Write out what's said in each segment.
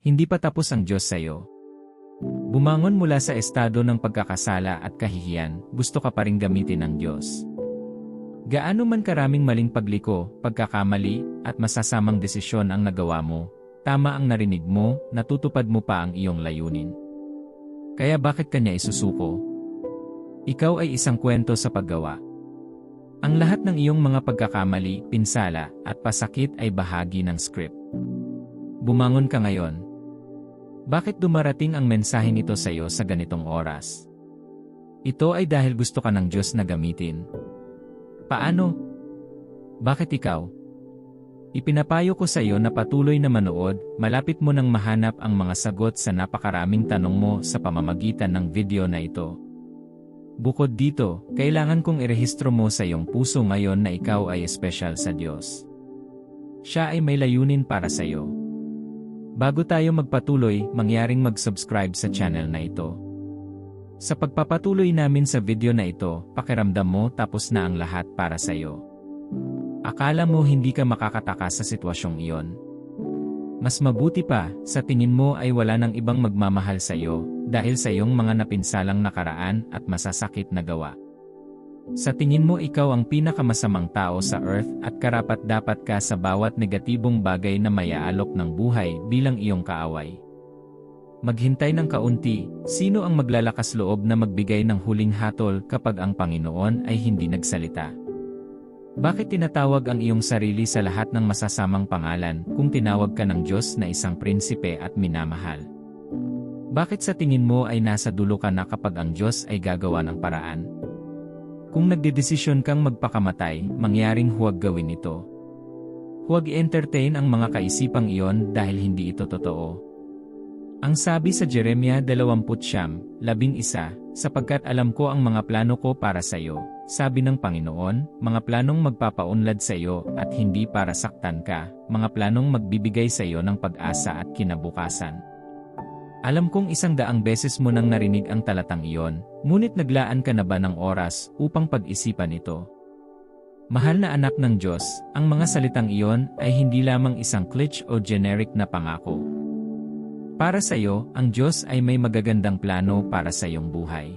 Hindi pa tapos ang Diyos sa iyo. Bumangon mula sa estado ng pagkakasala at kahihiyan, gusto ka pa rin gamitin ng Diyos. Gaano man karaming maling pagliko, pagkakamali, at masasamang desisyon ang nagawa mo, tama ang narinig mo, natutupad mo pa ang iyong layunin. Kaya bakit kanya isusuko? Ikaw ay isang kwento sa paggawa. Ang lahat ng iyong mga pagkakamali, pinsala, at pasakit ay bahagi ng script. Bumangon ka ngayon. Bakit dumarating ang mensaheng ito sa iyo sa ganitong oras? Ito ay dahil gusto ka ng Diyos na gamitin. Paano? Bakit ikaw? Ipinapayo ko sa iyo na patuloy na manood, malapit mo nang mahanap ang mga sagot sa napakaraming tanong mo sa pamamagitan ng video na ito. Bukod dito, kailangan kong irehistro mo sa iyong puso ngayon na ikaw ay espesyal sa Diyos. Siya ay may layunin para sa iyo. Bago tayo magpatuloy, mangyaring mag-subscribe sa channel na ito. Sa pagpapatuloy namin sa video na ito, pakiramdam mo tapos na ang lahat para sa iyo. Akala mo hindi ka makakataka sa sitwasyong iyon. Mas mabuti pa, sa tingin mo ay wala nang ibang magmamahal sa iyo, dahil sa iyong mga napinsalang nakaraan at masasakit na gawa. Sa tingin mo ikaw ang pinakamasamang tao sa earth at karapat dapat ka sa bawat negatibong bagay na mayaalok ng buhay bilang iyong kaaway. Maghintay ng kaunti, sino ang maglalakas loob na magbigay ng huling hatol kapag ang Panginoon ay hindi nagsalita? Bakit tinatawag ang iyong sarili sa lahat ng masasamang pangalan kung tinawag ka ng Diyos na isang prinsipe at minamahal? Bakit sa tingin mo ay nasa dulo ka na kapag ang Diyos ay gagawa ng paraan? Kung nagdedesisyon kang magpakamatay, mangyaring huwag gawin ito. Huwag i-entertain ang mga kaisipang iyon dahil hindi ito totoo. Ang sabi sa Jeremia 20:11, sapagkat alam ko ang mga plano ko para sa iyo, sabi ng Panginoon, mga planong magpapaunlad sa iyo at hindi para saktan ka, mga planong magbibigay sa iyo ng pag-asa at kinabukasan. Alam kong isang daang beses mo nang narinig ang talatang iyon, ngunit naglaan ka na ba ng oras upang pag-isipan ito? Mahal na anak ng Diyos, ang mga salitang iyon ay hindi lamang isang glitch o generic na pangako. Para sa iyo, ang Diyos ay may magagandang plano para sa iyong buhay.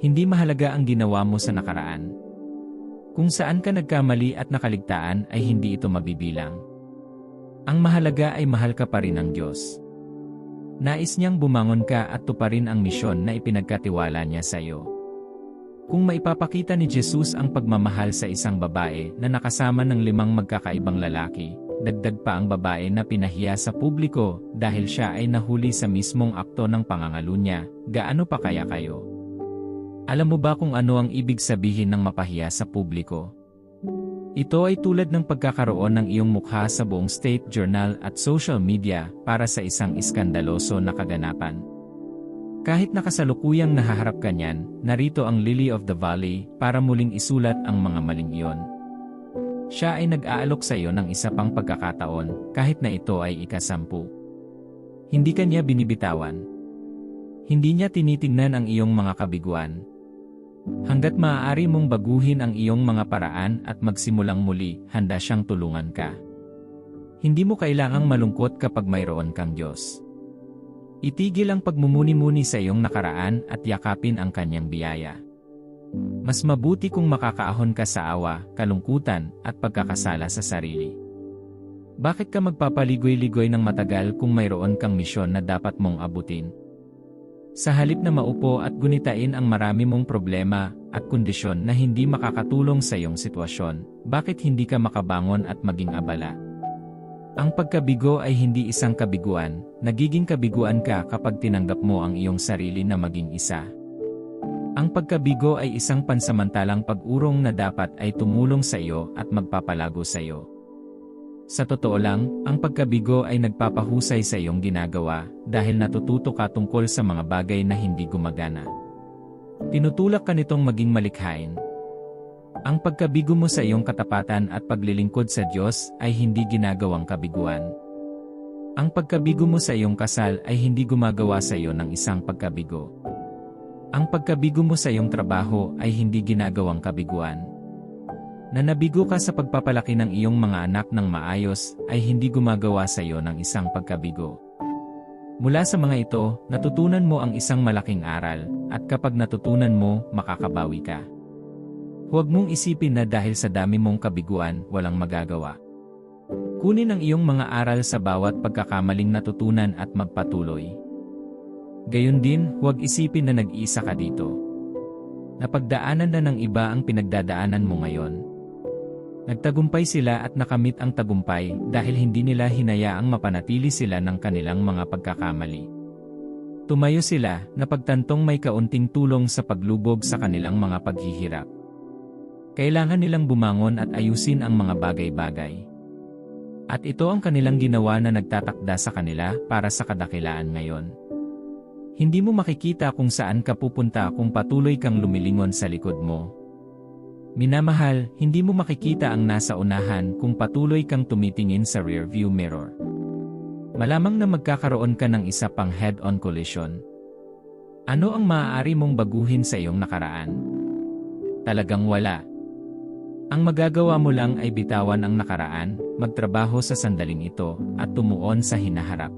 Hindi mahalaga ang ginawa mo sa nakaraan. Kung saan ka nagkamali at nakaligtaan ay hindi ito mabibilang. Ang mahalaga ay mahal ka pa rin ng Diyos. Nais niyang bumangon ka at tuparin ang misyon na ipinagkatiwala niya sa iyo. Kung maipapakita ni Jesus ang pagmamahal sa isang babae na nakasama ng limang magkakaibang lalaki, dagdag pa ang babae na pinahiya sa publiko dahil siya ay nahuli sa mismong akto ng pangangalo niya, gaano pa kaya kayo? Alam mo ba kung ano ang ibig sabihin ng mapahiya sa publiko? Ito ay tulad ng pagkakaroon ng iyong mukha sa buong state journal at social media para sa isang iskandaloso na kaganapan. Kahit nakasalukuyang nahaharap ka niyan, narito ang Lily of the Valley para muling isulat ang mga maling iyon. Siya ay nag-aalok sa iyo ng isa pang pagkakataon, kahit na ito ay ikasampu. Hindi kanya binibitawan. Hindi niya tinitingnan ang iyong mga kabiguan. Hanggat maaari mong baguhin ang iyong mga paraan at magsimulang muli, handa siyang tulungan ka. Hindi mo kailangang malungkot kapag mayroon kang Diyos. Itigil ang pagmumuni-muni sa iyong nakaraan at yakapin ang kanyang biyaya. Mas mabuti kung makakaahon ka sa awa, kalungkutan, at pagkakasala sa sarili. Bakit ka magpapaligoy-ligoy ng matagal kung mayroon kang misyon na dapat mong abutin? Sa halip na maupo at gunitain ang marami mong problema at kondisyon na hindi makakatulong sa iyong sitwasyon, bakit hindi ka makabangon at maging abala? Ang pagkabigo ay hindi isang kabiguan, nagiging kabiguan ka kapag tinanggap mo ang iyong sarili na maging isa. Ang pagkabigo ay isang pansamantalang pag-urong na dapat ay tumulong sa iyo at magpapalago sa iyo. Sa totoo lang, ang pagkabigo ay nagpapahusay sa iyong ginagawa dahil natututo ka tungkol sa mga bagay na hindi gumagana. Tinutulak ka nitong maging malikhain. Ang pagkabigo mo sa iyong katapatan at paglilingkod sa Diyos ay hindi ginagawang kabiguan. Ang pagkabigo mo sa iyong kasal ay hindi gumagawa sa iyo ng isang pagkabigo. Ang pagkabigo mo sa iyong trabaho ay hindi ginagawang kabiguan. Na nabigo ka sa pagpapalaki ng iyong mga anak ng maayos ay hindi gumagawa sa iyo ng isang pagkabigo. Mula sa mga ito, natutunan mo ang isang malaking aral, at kapag natutunan mo, makakabawi ka. Huwag mong isipin na dahil sa dami mong kabiguan, walang magagawa. Kunin ang iyong mga aral sa bawat pagkakamaling natutunan at magpatuloy. Gayon din, huwag isipin na nag-iisa ka dito. Napagdaanan na ng iba ang pinagdadaanan mo ngayon. Nagtagumpay sila at nakamit ang tagumpay dahil hindi nila hinayaang mapanatili sila ng kanilang mga pagkakamali. Tumayo sila na pagtantong may kaunting tulong sa paglubog sa kanilang mga paghihirap. Kailangan nilang bumangon at ayusin ang mga bagay-bagay. At ito ang kanilang ginawa na nagtatakda sa kanila para sa kadakilaan ngayon. Hindi mo makikita kung saan ka pupunta kung patuloy kang lumilingon sa likod mo. Minamahal, hindi mo makikita ang nasa unahan kung patuloy kang tumitingin sa rearview mirror. Malamang na magkakaroon ka ng isa pang head-on collision. Ano ang maaari mong baguhin sa iyong nakaraan? Talagang wala. Ang magagawa mo lang ay bitawan ang nakaraan, magtrabaho sa sandaling ito, at tumuon sa hinaharap.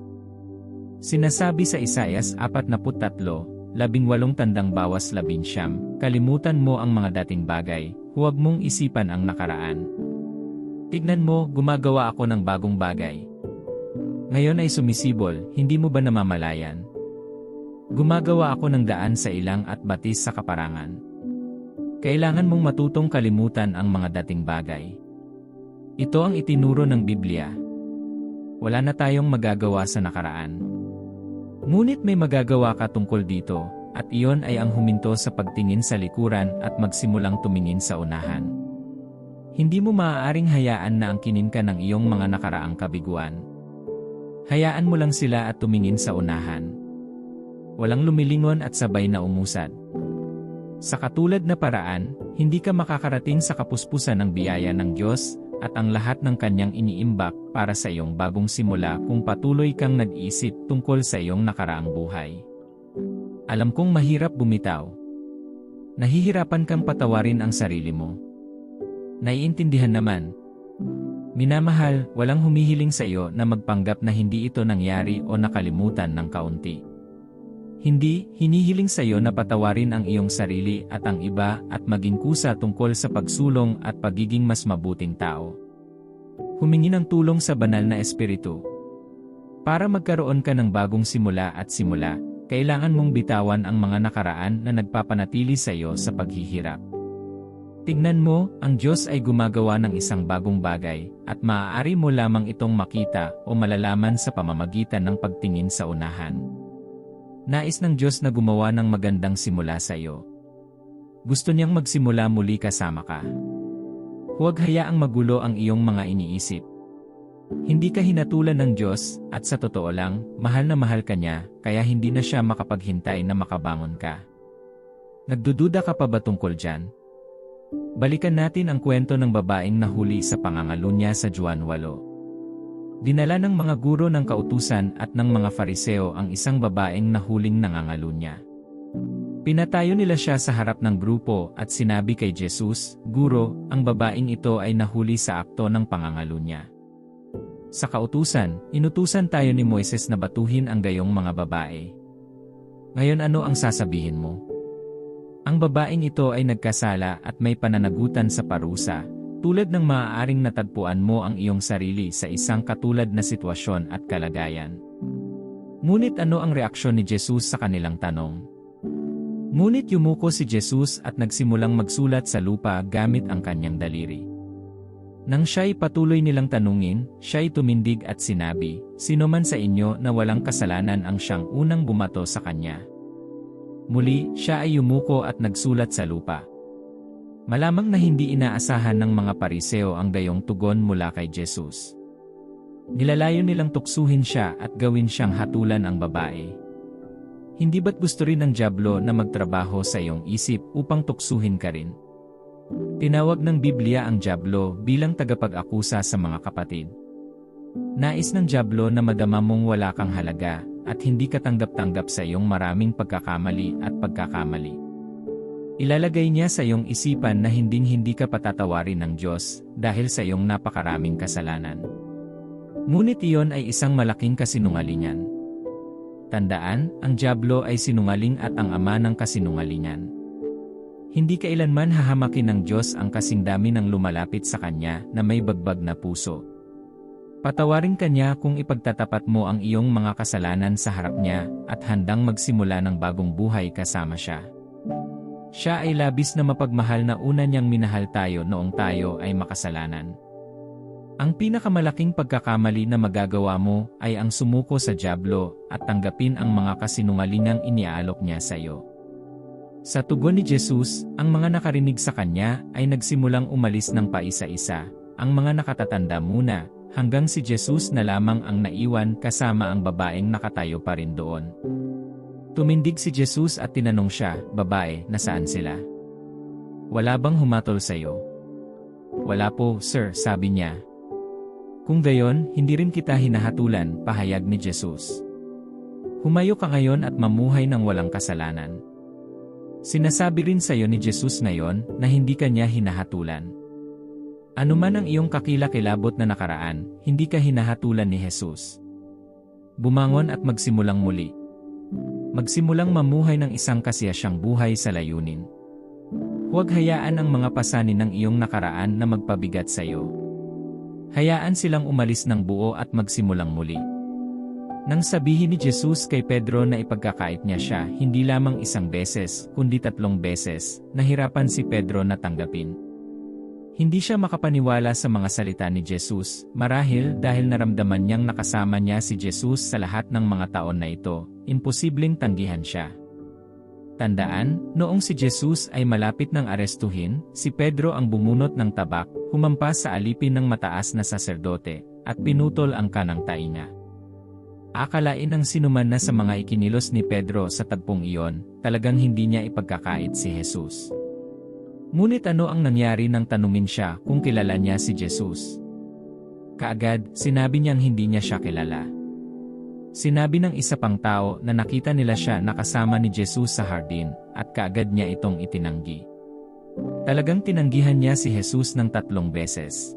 Sinasabi sa Isayas 43, labing walong tandang bawas siyam, kalimutan mo ang mga dating bagay, huwag mong isipan ang nakaraan. Tignan mo, gumagawa ako ng bagong bagay. Ngayon ay sumisibol, hindi mo ba namamalayan? Gumagawa ako ng daan sa ilang at batis sa kaparangan. Kailangan mong matutong kalimutan ang mga dating bagay. Ito ang itinuro ng Biblia. Wala na tayong magagawa sa nakaraan. Ngunit may magagawa ka tungkol dito, at iyon ay ang huminto sa pagtingin sa likuran at magsimulang tumingin sa unahan. Hindi mo maaaring hayaan na angkinin ka ng iyong mga nakaraang kabiguan. Hayaan mo lang sila at tumingin sa unahan. Walang lumilingon at sabay na umusad. Sa katulad na paraan, hindi ka makakarating sa kapuspusan ng biyaya ng Diyos at ang lahat ng kanyang iniimbak para sa iyong bagong simula kung patuloy kang nag-isip tungkol sa iyong nakaraang buhay. Alam kong mahirap bumitaw. Nahihirapan kang patawarin ang sarili mo. Naiintindihan naman, Minamahal, walang humihiling sa iyo na magpanggap na hindi ito nangyari o nakalimutan ng kaunti. Hindi, hinihiling sa iyo na patawarin ang iyong sarili at ang iba at maging kusa tungkol sa pagsulong at pagiging mas mabuting tao. Humingi ng tulong sa banal na espiritu. Para magkaroon ka ng bagong simula at simula, kailangan mong bitawan ang mga nakaraan na nagpapanatili sa iyo sa paghihirap. Tingnan mo, ang Diyos ay gumagawa ng isang bagong bagay, at maaari mo lamang itong makita o malalaman sa pamamagitan ng pagtingin sa unahan. Nais ng Diyos na gumawa ng magandang simula sa iyo. Gusto niyang magsimula muli kasama ka. Huwag hayaang magulo ang iyong mga iniisip. Hindi ka hinatulan ng Diyos, at sa totoo lang, mahal na mahal ka niya, kaya hindi na siya makapaghintay na makabangon ka. Nagdududa ka pa ba tungkol dyan? Balikan natin ang kwento ng babaeng nahuli sa pangangalunya sa Juan 8. Dinala ng mga guro ng kautusan at ng mga fariseo ang isang babaeng nahuling nangangalunya. Pinatayo nila siya sa harap ng grupo at sinabi kay Jesus, Guro, ang babaeng ito ay nahuli sa akto ng pangangalunya. Sa kautusan, inutusan tayo ni Moises na batuhin ang gayong mga babae. Ngayon ano ang sasabihin mo? Ang babaeng ito ay nagkasala at may pananagutan sa parusa, tulad ng maaaring natagpuan mo ang iyong sarili sa isang katulad na sitwasyon at kalagayan. Ngunit ano ang reaksyon ni Jesus sa kanilang tanong? Ngunit yumuko si Jesus at nagsimulang magsulat sa lupa gamit ang kanyang daliri. Nang siya'y patuloy nilang tanungin, siya'y tumindig at sinabi, Sino man sa inyo na walang kasalanan ang siyang unang bumato sa kanya? Muli, siya ay yumuko at nagsulat sa lupa. Malamang na hindi inaasahan ng mga pariseo ang gayong tugon mula kay Jesus. Nilalayo nilang tuksuhin siya at gawin siyang hatulan ang babae. Hindi ba't gusto rin ng Diablo na magtrabaho sa iyong isip upang tuksuhin ka rin? Tinawag ng Biblia ang Diablo bilang tagapag-akusa sa mga kapatid. Nais ng Diablo na madama mong wala kang halaga at hindi katanggap-tanggap sa iyong maraming pagkakamali at pagkakamali. Ilalagay niya sa iyong isipan na hinding-hindi ka patatawarin ng Diyos dahil sa iyong napakaraming kasalanan. Ngunit iyon ay isang malaking kasinungalingan. Tandaan, ang Diablo ay sinungaling at ang ama ng kasinungalingan. Hindi kailanman hahamakin ng Diyos ang kasing dami ng lumalapit sa Kanya na may bagbag na puso. Patawarin Kanya kung ipagtatapat mo ang iyong mga kasalanan sa harap Niya at handang magsimula ng bagong buhay kasama Siya. Siya ay labis na mapagmahal na una niyang minahal tayo noong tayo ay makasalanan. Ang pinakamalaking pagkakamali na magagawa mo ay ang sumuko sa Diablo at tanggapin ang mga kasinungalingang iniaalok niya sa iyo. Sa tugon ni Jesus, ang mga nakarinig sa kanya ay nagsimulang umalis ng paisa-isa, ang mga nakatatanda muna, hanggang si Jesus na lamang ang naiwan kasama ang babaeng nakatayo pa rin doon. Tumindig si Jesus at tinanong siya, babae, nasaan sila? Wala bang humatol sa iyo? Wala po, sir, sabi niya. Kung gayon, hindi rin kita hinahatulan, pahayag ni Jesus. Humayo ka ngayon at mamuhay ng walang kasalanan. Sinasabi rin sa iyo ni Jesus ngayon na hindi ka niya hinahatulan. Ano man ang iyong kakilakilabot na nakaraan, hindi ka hinahatulan ni Jesus. Bumangon at magsimulang muli. Magsimulang mamuhay ng isang kasiyasyang buhay sa layunin. Huwag hayaan ang mga pasanin ng iyong nakaraan na magpabigat sa iyo. Hayaan silang umalis ng buo at magsimulang muli. Nang sabihin ni Jesus kay Pedro na ipagkakait niya siya hindi lamang isang beses, kundi tatlong beses, nahirapan si Pedro na tanggapin. Hindi siya makapaniwala sa mga salita ni Jesus, marahil dahil naramdaman niyang nakasama niya si Jesus sa lahat ng mga taon na ito, imposibleng tanggihan siya. Tandaan, noong si Jesus ay malapit ng arestuhin, si Pedro ang bumunot ng tabak, humampas sa alipin ng mataas na saserdote, at pinutol ang kanang tainga. Akalain ng sinuman na sa mga ikinilos ni Pedro sa tagpong iyon, talagang hindi niya ipagkakait si Jesus. Ngunit ano ang nangyari nang tanungin siya kung kilala niya si Jesus? Kaagad, sinabi niyang hindi niya siya kilala. Sinabi ng isa pang tao na nakita nila siya nakasama ni Jesus sa hardin, at kaagad niya itong itinanggi. Talagang tinanggihan niya si Jesus ng tatlong beses.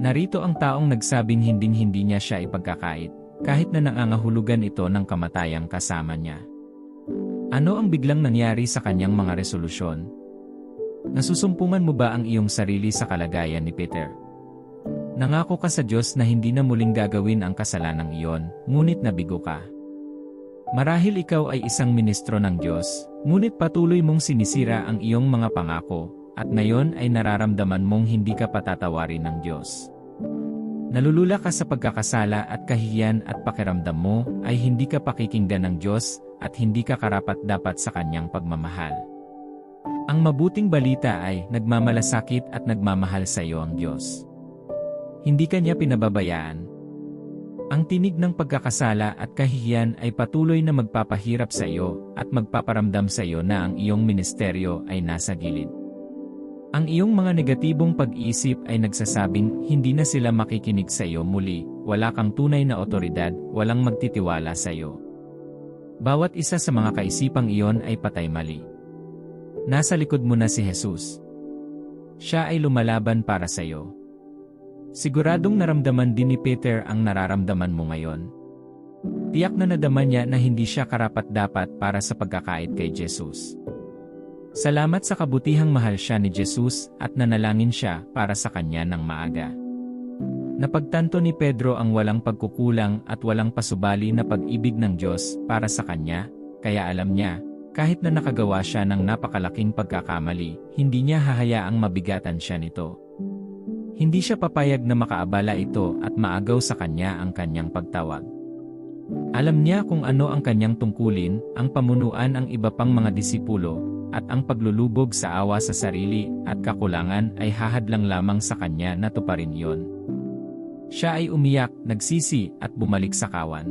Narito ang taong nagsabing hinding-hindi niya siya ipagkakait, kahit na nangangahulugan ito ng kamatayang kasama niya. Ano ang biglang nangyari sa kanyang mga resolusyon? Nasusumpungan mo ba ang iyong sarili sa kalagayan ni Peter? Nangako ka sa Diyos na hindi na muling gagawin ang kasalanang iyon, ngunit nabigo ka. Marahil ikaw ay isang ministro ng Diyos, ngunit patuloy mong sinisira ang iyong mga pangako, at ngayon ay nararamdaman mong hindi ka patatawarin ng Diyos. Nalulula ka sa pagkakasala at kahihiyan at pakiramdam mo ay hindi ka pakikinggan ng Diyos at hindi ka karapat-dapat sa Kanyang pagmamahal. Ang mabuting balita ay nagmamalasakit at nagmamahal sa iyo ang Diyos. Hindi ka niya pinababayaan. Ang tinig ng pagkakasala at kahihiyan ay patuloy na magpapahirap sa iyo at magpaparamdam sa iyo na ang iyong ministeryo ay nasa gilid. Ang iyong mga negatibong pag-iisip ay nagsasabing hindi na sila makikinig sa iyo muli, wala kang tunay na otoridad, walang magtitiwala sa iyo. Bawat isa sa mga kaisipang iyon ay patay mali. Nasa likod mo na si Jesus. Siya ay lumalaban para sa iyo. Siguradong naramdaman din ni Peter ang nararamdaman mo ngayon. Tiyak na nadama niya na hindi siya karapat-dapat para sa pagkakait kay Jesus. Salamat sa kabutihang mahal siya ni Jesus at nanalangin siya para sa kanya ng maaga. Napagtanto ni Pedro ang walang pagkukulang at walang pasubali na pag-ibig ng Diyos para sa kanya, kaya alam niya, kahit na nakagawa siya ng napakalaking pagkakamali, hindi niya hahayaang mabigatan siya nito. Hindi siya papayag na makaabala ito at maagaw sa kanya ang kanyang pagtawag. Alam niya kung ano ang kanyang tungkulin, ang pamunuan ang iba pang mga disipulo, at ang paglulubog sa awa sa sarili at kakulangan ay hahadlang lamang sa kanya na tuparin yon. Siya ay umiyak, nagsisi, at bumalik sa kawan.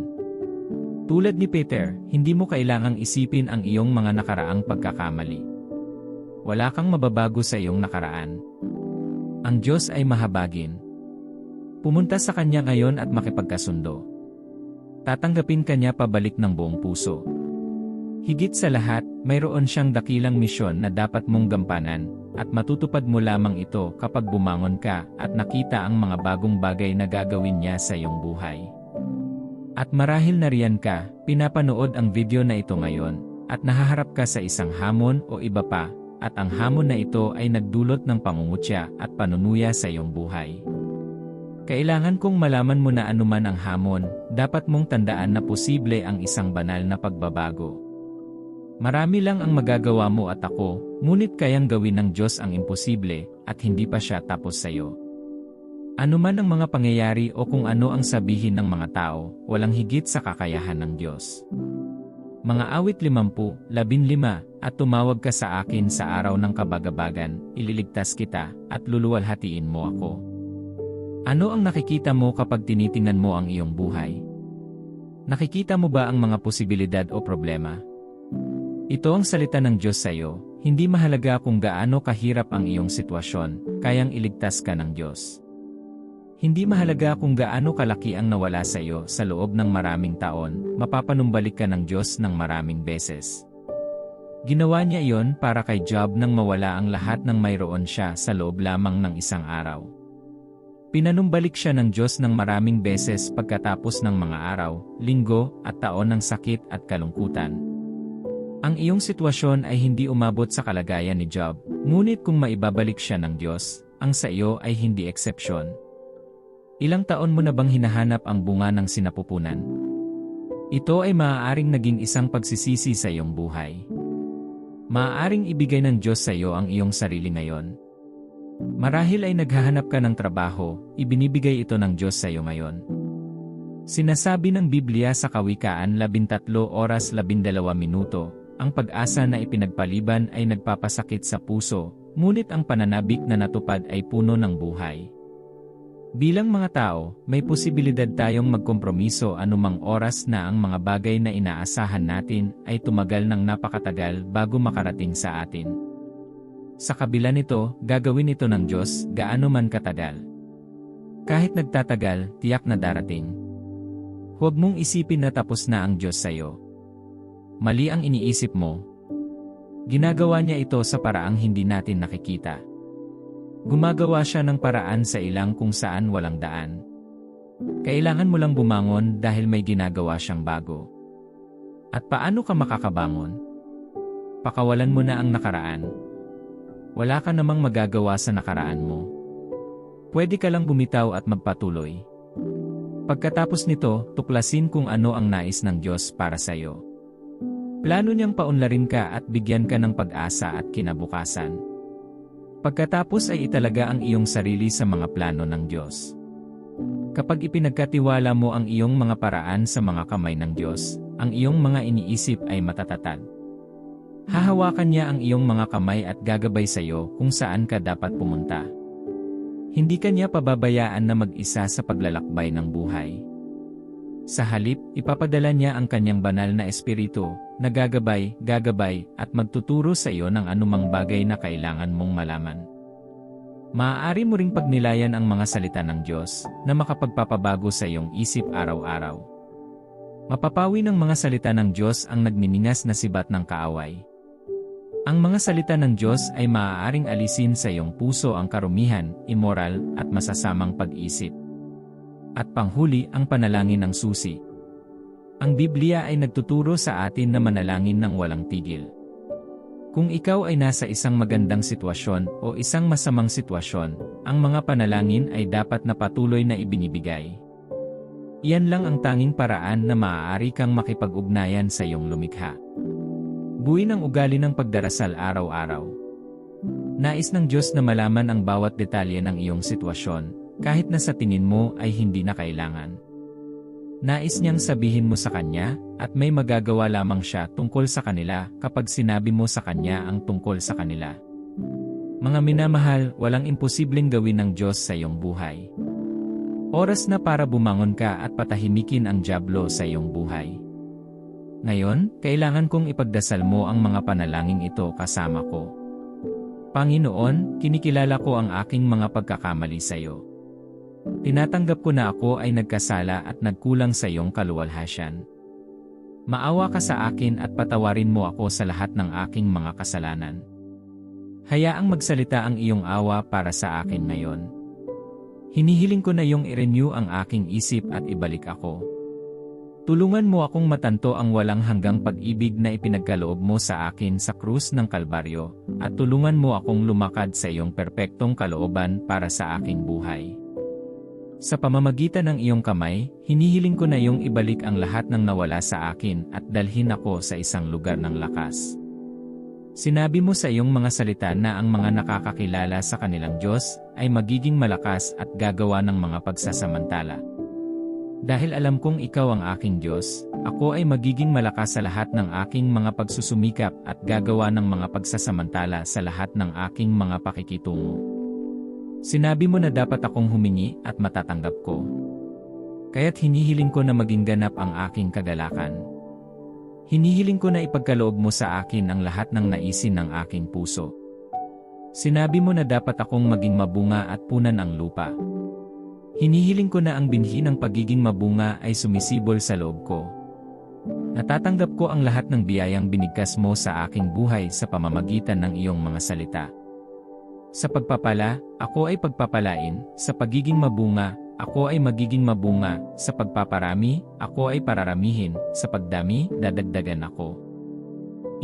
Tulad ni Peter, hindi mo kailangang isipin ang iyong mga nakaraang pagkakamali. Wala kang mababago sa iyong nakaraan. Ang Diyos ay mahabagin. Pumunta sa Kanya ngayon at makipagkasundo. Tatanggapin Kanya pabalik ng buong puso. Higit sa lahat, mayroon siyang dakilang misyon na dapat mong gampanan, at matutupad mo lamang ito kapag bumangon ka at nakita ang mga bagong bagay na gagawin niya sa iyong buhay. At marahil nariyan ka, pinapanood ang video na ito ngayon, at nahaharap ka sa isang hamon o iba pa, at ang hamon na ito ay nagdulot ng pangungutya at panunuya sa iyong buhay. Kailangan kong malaman mo na anuman ang hamon, dapat mong tandaan na posible ang isang banal na pagbabago. Marami lang ang magagawa mo at ako, ngunit kayang gawin ng Diyos ang imposible, at hindi pa siya tapos sa iyo. Ano man ang mga pangyayari o kung ano ang sabihin ng mga tao, walang higit sa kakayahan ng Diyos. Mga awit 50, 15, at tumawag ka sa akin sa araw ng kabagabagan, ililigtas kita, at luluwalhatiin mo ako. Ano ang nakikita mo kapag tinitingnan mo ang iyong buhay? Nakikita mo ba ang mga posibilidad o problema? Ito ang salita ng Diyos sa iyo, hindi mahalaga kung gaano kahirap ang iyong sitwasyon, kayang iligtas ka ng Diyos. Hindi mahalaga kung gaano kalaki ang nawala sa iyo sa loob ng maraming taon, mapapanumbalik ka ng Diyos ng maraming beses. Ginawa niya iyon para kay Job nang mawala ang lahat ng mayroon siya sa loob lamang ng isang araw. Pinanumbalik siya ng Diyos ng maraming beses pagkatapos ng mga araw, linggo, at taon ng sakit at kalungkutan. Ang iyong sitwasyon ay hindi umabot sa kalagayan ni Job, ngunit kung maibabalik siya ng Diyos, ang sa iyo ay hindi eksepsyon. Ilang taon mo na bang hinahanap ang bunga ng sinapupunan? Ito ay maaaring naging isang pagsisisi sa iyong buhay. Maaaring ibigay ng Diyos sa iyo ang iyong sarili ngayon. Marahil ay naghahanap ka ng trabaho, ibinibigay ito ng Diyos sa iyo ngayon. Sinasabi ng Biblia sa Kawikaan 13 oras 12 minuto, ang pag-asa na ipinagpaliban ay nagpapasakit sa puso, ngunit ang pananabik na natupad ay puno ng buhay. Bilang mga tao, may posibilidad tayong magkompromiso anumang oras na ang mga bagay na inaasahan natin ay tumagal ng napakatagal bago makarating sa atin. Sa kabila nito, gagawin ito ng Diyos, gaano man katagal. Kahit nagtatagal, tiyak na darating. Huwag mong isipin na tapos na ang Diyos sa iyo. Mali ang iniisip mo. Ginagawa niya ito sa paraang hindi natin nakikita. Gumagawa siya ng paraan sa ilang kung saan walang daan. Kailangan mo lang bumangon dahil may ginagawa siyang bago. At paano ka makakabangon? Pakawalan mo na ang nakaraan wala ka namang magagawa sa nakaraan mo. Pwede ka lang bumitaw at magpatuloy. Pagkatapos nito, tuklasin kung ano ang nais ng Diyos para sa iyo. Plano niyang paunlarin ka at bigyan ka ng pag-asa at kinabukasan. Pagkatapos ay italaga ang iyong sarili sa mga plano ng Diyos. Kapag ipinagkatiwala mo ang iyong mga paraan sa mga kamay ng Diyos, ang iyong mga iniisip ay matatatag. Hahawakan niya ang iyong mga kamay at gagabay sa iyo kung saan ka dapat pumunta. Hindi ka niya pababayaan na mag-isa sa paglalakbay ng buhay. Sa halip, ipapadala niya ang kanyang banal na espiritu, na gagabay, gagabay, at magtuturo sa iyo ng anumang bagay na kailangan mong malaman. Maaari mo ring pagnilayan ang mga salita ng Diyos na makapagpapabago sa iyong isip araw-araw. Mapapawi ng mga salita ng Diyos ang nagniningas na sibat ng kaaway. Ang mga salita ng Diyos ay maaaring alisin sa iyong puso ang karumihan, immoral, at masasamang pag-isip. At panghuli ang panalangin ng susi. Ang Biblia ay nagtuturo sa atin na manalangin ng walang tigil. Kung ikaw ay nasa isang magandang sitwasyon o isang masamang sitwasyon, ang mga panalangin ay dapat na patuloy na ibinibigay. Iyan lang ang tanging paraan na maaari kang makipag-ugnayan sa iyong lumikha. Buuin ang ugali ng pagdarasal araw-araw. Nais ng Diyos na malaman ang bawat detalye ng iyong sitwasyon, kahit na sa tingin mo ay hindi na kailangan. Nais niyang sabihin mo sa Kanya, at may magagawa lamang siya tungkol sa kanila kapag sinabi mo sa Kanya ang tungkol sa kanila. Mga minamahal, walang imposibleng gawin ng Diyos sa iyong buhay. Oras na para bumangon ka at patahimikin ang jablo sa iyong buhay. Ngayon, kailangan kong ipagdasal mo ang mga panalangin ito kasama ko. Panginoon, kinikilala ko ang aking mga pagkakamali sa iyo. Tinatanggap ko na ako ay nagkasala at nagkulang sa iyong kaluwalhasyan. Maawa ka sa akin at patawarin mo ako sa lahat ng aking mga kasalanan. Hayaang magsalita ang iyong awa para sa akin ngayon. Hinihiling ko na iyong i-renew ang aking isip at ibalik ako. Tulungan mo akong matanto ang walang hanggang pag-ibig na ipinagkaloob mo sa akin sa krus ng Kalbaryo, at tulungan mo akong lumakad sa iyong perpektong kalooban para sa aking buhay. Sa pamamagitan ng iyong kamay, hinihiling ko na iyong ibalik ang lahat ng nawala sa akin at dalhin ako sa isang lugar ng lakas. Sinabi mo sa iyong mga salita na ang mga nakakakilala sa kanilang Diyos ay magiging malakas at gagawa ng mga pagsasamantala. Dahil alam kong ikaw ang aking Diyos, ako ay magiging malakas sa lahat ng aking mga pagsusumikap at gagawa ng mga pagsasamantala sa lahat ng aking mga pakikitungo. Sinabi mo na dapat akong humingi at matatanggap ko. Kaya't hinihiling ko na maging ganap ang aking kagalakan. Hinihiling ko na ipagkaloob mo sa akin ang lahat ng naisin ng aking puso. Sinabi mo na dapat akong maging mabunga at punan ang lupa. Hinihiling ko na ang binhi ng pagiging mabunga ay sumisibol sa loob ko. Natatanggap ko ang lahat ng biyayang binigkas mo sa aking buhay sa pamamagitan ng iyong mga salita. Sa pagpapala, ako ay pagpapalain, sa pagiging mabunga, ako ay magiging mabunga, sa pagpaparami, ako ay pararamihin, sa pagdami, dadagdagan ako.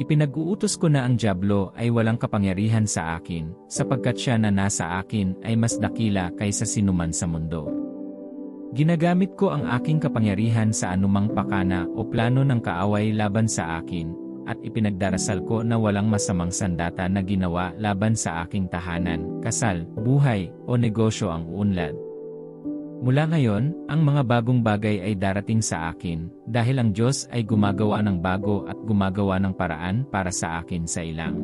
Ipinag-uutos ko na ang Diablo ay walang kapangyarihan sa akin, sapagkat siya na nasa akin ay mas dakila kaysa sinuman sa mundo. Ginagamit ko ang aking kapangyarihan sa anumang pakana o plano ng kaaway laban sa akin, at ipinagdarasal ko na walang masamang sandata na ginawa laban sa aking tahanan, kasal, buhay, o negosyo ang unlad. Mula ngayon, ang mga bagong bagay ay darating sa akin, dahil ang Diyos ay gumagawa ng bago at gumagawa ng paraan para sa akin sa ilang.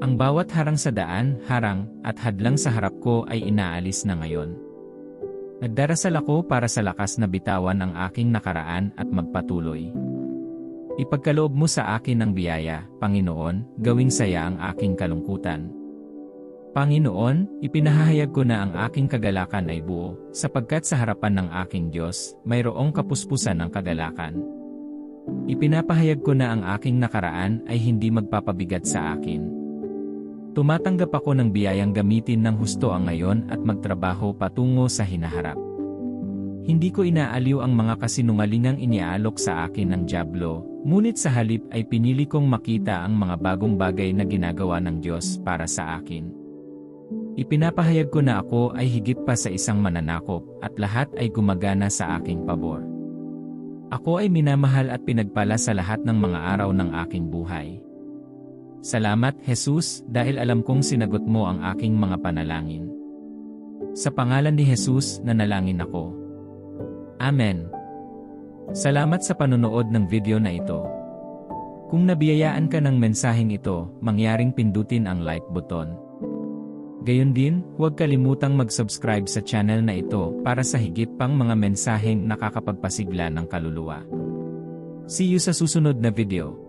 Ang bawat harang sa daan, harang, at hadlang sa harap ko ay inaalis na ngayon. Nagdarasal ako para sa lakas na bitawan ang aking nakaraan at magpatuloy. Ipagkaloob mo sa akin ang biyaya, Panginoon, gawing saya ang aking kalungkutan. Panginoon, ipinahahayag ko na ang aking kagalakan ay buo, sapagkat sa harapan ng aking Diyos, mayroong kapuspusan ng kagalakan. Ipinapahayag ko na ang aking nakaraan ay hindi magpapabigat sa akin. Tumatanggap ako ng biyayang gamitin ng husto ang ngayon at magtrabaho patungo sa hinaharap. Hindi ko inaaliw ang mga kasinungalingang iniaalok sa akin ng Diablo, ngunit sa halip ay pinili kong makita ang mga bagong bagay na ginagawa ng Diyos para sa akin. Ipinapahayag ko na ako ay higit pa sa isang mananakop at lahat ay gumagana sa aking pabor. Ako ay minamahal at pinagpala sa lahat ng mga araw ng aking buhay. Salamat, Jesus, dahil alam kong sinagot mo ang aking mga panalangin. Sa pangalan ni Jesus, nanalangin ako. Amen. Salamat sa panonood ng video na ito. Kung nabiyayaan ka ng mensaheng ito, mangyaring pindutin ang like button. Gayon din, huwag kalimutang mag-subscribe sa channel na ito para sa higit pang mga mensaheng nakakapagpasigla ng kaluluwa. See you sa susunod na video.